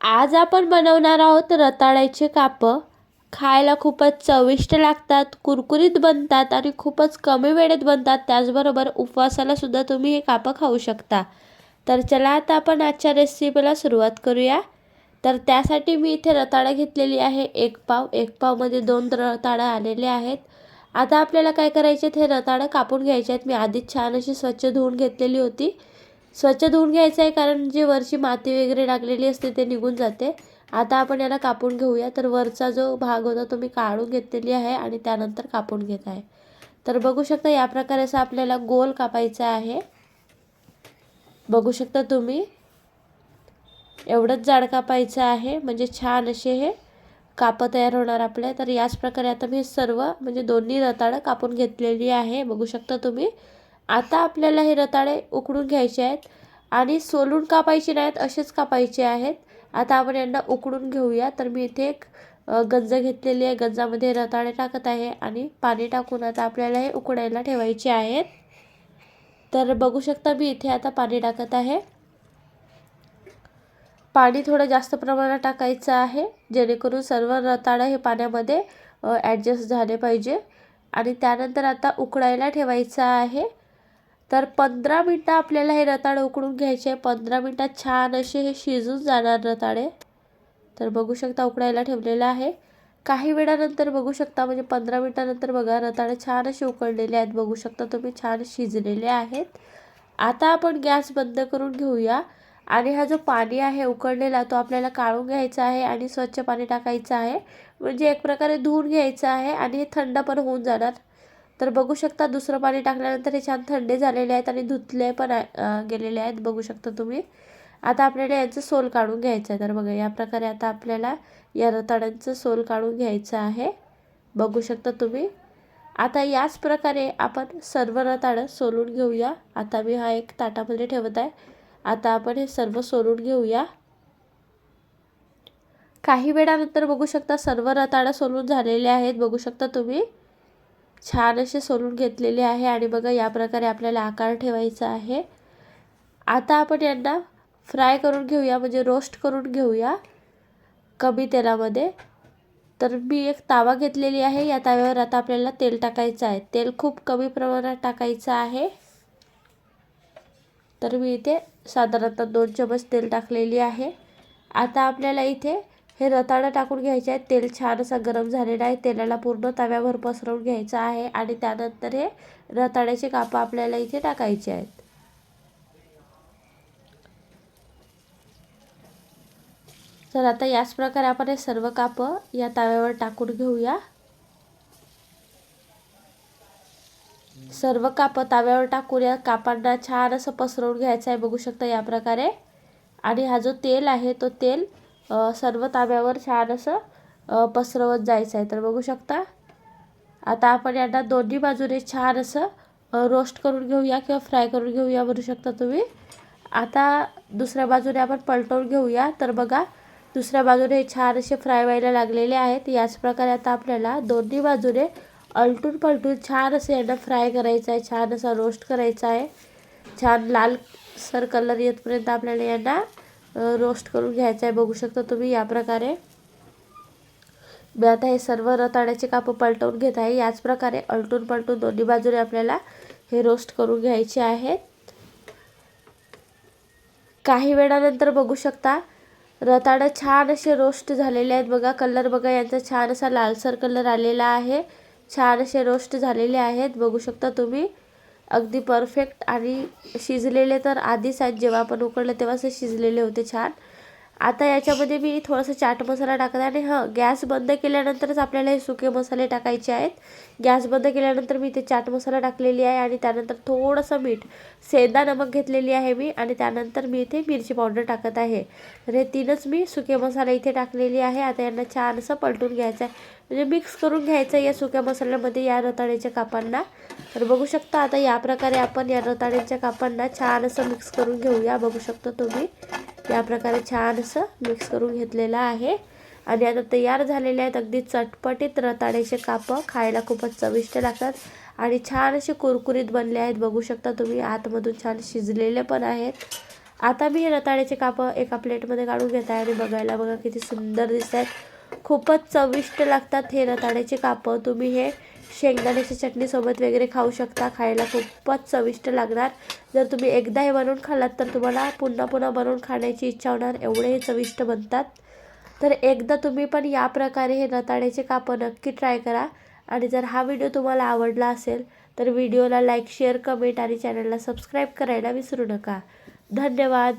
आज आपण बनवणार आहोत रताळ्याचे कापं. खायला खूपच चविष्ट लागतात कुरकुरीत बनतात आणि खूपच कमी वेळेत बनतात. त्याचबरोबर उपवासाला सुद्धा तुम्ही हे कापं खाऊ शकता. तर चला आता आपण आजच्या रेसिपीला सुरुवात करूया. तर त्यासाठी मी इथे रताळं घेतलेली आहे. एक पाव एक पावमध्ये दोन रताळं आलेले आहेत. आता आपल्याला काय करायचे ते रताळं कापून घ्यायचे आहेत. मी आधीच छान अशी स्वच्छ धुवून घेतलेली होती. स्वच्छ धुवून घ्यायचं आहे कारण जे वरची माती वगैरे लागलेली असते ते निघून जाते. आता आपण याला कापून घेऊया. तर वरचा जो भाग होता तो मी काढून घेतलेली आहे आणि त्यानंतर कापून घेत आहे. तर बघू शकता या प्रकारे असं आपल्याला गोल कापायचा आहे. बघू शकता तुम्ही एवढंच जाड कापायचं आहे. म्हणजे छान असे हे कापं तयार होणार आपले. तर याच प्रकारे आता मी सर्व म्हणजे दोन्ही रताळं कापून घेतलेली आहे. बघू शकता तुम्ही आता आपल्याला हे रताळे उकडून घ्यायचे आहेत आणि सोलून कापायचे नाहीत असेच कापायचे आहेत. आता आपण यांना उकडून घेऊया. तर मी इथे एक गंज घेतलेली आहे. गंजामध्ये रताळे टाकत आहे आणि पाणी टाकून आता आपल्याला हे उकडायला ठेवायचे आहेत. तर बघू शकता मी इथे आता पाणी टाकत आहे. पाणी थोडं जास्त प्रमाणात टाकायचं आहे जेणेकरून सर्व रताळं हे पाण्यामध्ये ॲडजस्ट झाले पाहिजे. आणि त्यानंतर आता उकडायला ठेवायचं आहे. तर पंधरा मिनटं आपल्याला हे रताळे उकडून घ्यायचे. पंधरा मिनटात छान असे हे शिजून जाणार रताळे. तर बघू शकता उकडायला ठेवलेलं आहे. काही वेळानंतर बघू शकता म्हणजे पंधरा मिनटानंतर बघा रताळे छान असे उकडलेले आहेत. बघू शकता तुम्ही छान शिजलेले आहेत. आता आपण गॅस बंद करून घेऊया. आणि हा जो पाणी आहे उकडलेला तो आपल्याला काढून घ्यायचा आहे आणि स्वच्छ पाणी टाकायचं आहे. म्हणजे एक प्रकारे धुवून घ्यायचं आहे आणि हे थंड पण होऊन जाणार. तर बघू शकता दुसरं पाणी टाकल्यानंतर हे छान थंडे झालेले आहेत आणि धुतले पण गेलेले आहेत. बघू शकता तुम्ही. आता आपल्याला यांचं सोल काढून घ्यायचं आहे. तर बघा या प्रकारे आता आपल्याला या रताळ्यांचं सोल काढून घ्यायचं आहे. बघू शकता तुम्ही. आता याच प्रकारे आपण सर्व रताळं सोलून घेऊया. आता मी हा एक ताटामध्ये ठेवत आहे. आता आपण हे सर्व सोलून घेऊया. काही वेळानंतर बघू शकता सर्व रताळं सोलून झालेले आहेत. बघू शकता तुम्ही. छान असे सोलून घेतलेले आहे आणि बघा या प्रकारे आपल्याला आकार ठेवायचा आहे. आता आपण यांना फ्राय करून घेऊया म्हणजे रोस्ट करून घेऊया कमी तेलामध्ये. तर मी एक तावा घेतलेली आहे या ताव्यावर आता आपल्याला तेल टाकायचं आहे. तेल खूप कमी प्रमाणात टाकायचं आहे. तर मी इथे साधारणतः दोन चमच तेल टाकलेली आहे. आता आपल्याला इथे हे रताळं टाकून घ्यायचे आहे तेल छान असं गरम झालेलं आहे. तेलाला पूर्ण तव्यावर पसरवून घ्यायचं आहे आणि त्यानंतर हे रताळ्याचे कापं आपल्याला इथे टाकायचे आहेत. तर आता याच प्रकारे आपण हे सर्व कापं या तव्यावर टाकून घेऊया. सर्व कापं तव्यावर टाकून या कापांना छान असं पसरवून घ्यायचं आहे. बघू शकता या प्रकारे. आणि हा जो तेल आहे तो तेल सर्व ताब्यावर छान असं पसरवत जायचं आहे. तर बघू शकता आता आपण यांना दोन्ही बाजूने छान असं रोस्ट करून घेऊया किंवा फ्राय करून घेऊया म्हणू शकता तुम्ही. आता दुसऱ्या बाजूने आपण पलटवून घेऊया. तर बघा दुसऱ्या बाजूने छान असे फ्राय व्हायला लागलेले आहेत. याच प्रकारे आता आपल्याला दोन्ही बाजूने अलटून पलटून छान असं यांना फ्राय करायचं आहे. छान असा रोस्ट करायचा आहे. छान लाल सर कलर येतपर्यंत आपल्याला यांना रोस्ट करून घ्यायचं आहे. बघू शकता तुम्ही या प्रकारे. मी आता हे सर्व रताळ्याचे कापं पलटवून घेत आहे. याच प्रकारे अलटून पलटून दोन्ही बाजूने आपल्याला हे रोस्ट करून घ्यायचे आहेत काही वेळानंतर बघू शकता रताळं छान असे रोस्ट झालेले आहेत. बघा कलर बघा यांचा छान असा लालसर कलर आलेला आहे. छान असे रोस्ट झालेले आहेत. बघू शकता तुम्ही. अगदी परफेक्ट आणि शिजलेले तर आधीच आहेत. जेव्हा आपण उकडलं तेव्हाच शिजलेले होते छान. आता याच्यामध्ये मी थोडासा चाट मसाला टाकत आणि हां गॅस बंद केल्यानंतरच आपल्याला हे सुके मसाले टाकायचे आहेत. गॅस बंद केल्यानंतर मी इथे चाट मसाला टाकलेली आहे आणि त्यानंतर थोडंसं मीठ सेंदा नमक घेतलेली आहे मी आणि त्यानंतर मी इथे मिरची पावडर टाकत आहे. तर हे तीनच मी सुके मसाला इथे टाकलेली आहे. आता यांना छान असं पलटून घ्यायचं आहे. म्हणजे मिक्स करून घ्यायचं आहे या सुक्या मसाल्यामध्ये या रताळ्याच्या कापांना. तर बघू शकता आता या प्रकारे आपण या रताळ्याच्या कापांना छान असं मिक्स करून घेऊया. बघू शकता तुम्ही. या प्रकारे छान असं मिक्स करून घेतलेलं आहे. आणि आता तयार झालेले आहेत अगदी चटपटीत रताळ्याचे कापं. खायला खूपच चविष्ट लागतात. आणि छान असे कुरकुरीत बनले आहेत. बघू शकता तुम्ही आतमधून छान शिजलेले पण आहेत. आता मी हे रताळ्याचे कापं एका प्लेटमध्ये काढून घेत आहे आणि बघायला बघा किती सुंदर दिसत आहेत. खूपच चविष्ट लागतात हे रताळ्याचे कापं. तुम्ही हे शेंगदाण्याच्या चटणीसोबत वगैरे खाऊ शकता. खायला खूपच चविष्ट लागणार. जर तुम्ही एकदा हे बनवून खाल्लात तर तुम्हाला पुन्हा पुन्हा बनवून खाण्याची इच्छा होणार. एवढे हे चविष्ट बनतात. तर एकदा तुम्ही पण या प्रकारे हे रताळ्याचे कापं नक्की ट्राय करा. आणि जर हा व्हिडिओ तुम्हाला आवडला असेल तर व्हिडिओला लाईक शेअर कमेंट आणि चॅनलला सबस्क्राईब करायला विसरू नका. धन्यवाद.